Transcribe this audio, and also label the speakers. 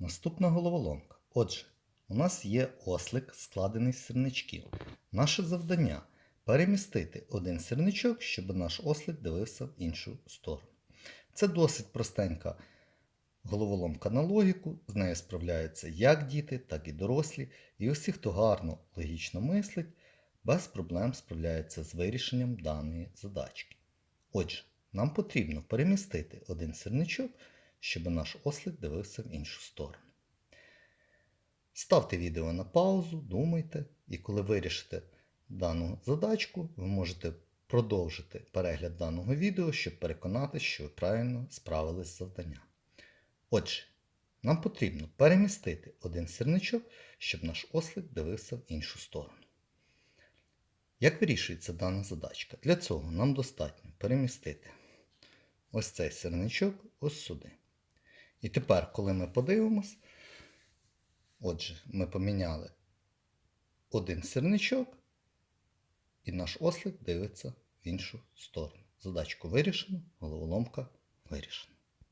Speaker 1: Наступна головоломка. Отже, у нас є ослик, складений з сірничків. Наше завдання перемістити один сірничок, щоб наш ослик дивився в іншу сторону. Це досить простенька головоломка на логіку, з нею справляються як діти, так і дорослі, і усі, хто гарно логічно мислить, без проблем справляється з вирішенням даної задачки. Отже, нам потрібно перемістити один сірничок, щоб наш ослик дивився в іншу сторону. Ставте відео на паузу, думайте, і коли вирішите дану задачку, ви можете продовжити перегляд даного відео, щоб переконатися, що ви правильно справились з завданням. Отже, нам потрібно перемістити один сірничок, щоб наш ослик дивився в іншу сторону. Як вирішується дана задачка? Для цього нам достатньо перемістити ось цей сірничок ось сюди. І тепер, коли ми подивимось, отже, ми поміняли один сірничок, і наш ослик дивиться в іншу сторону. Задачку вирішено, головоломка вирішена.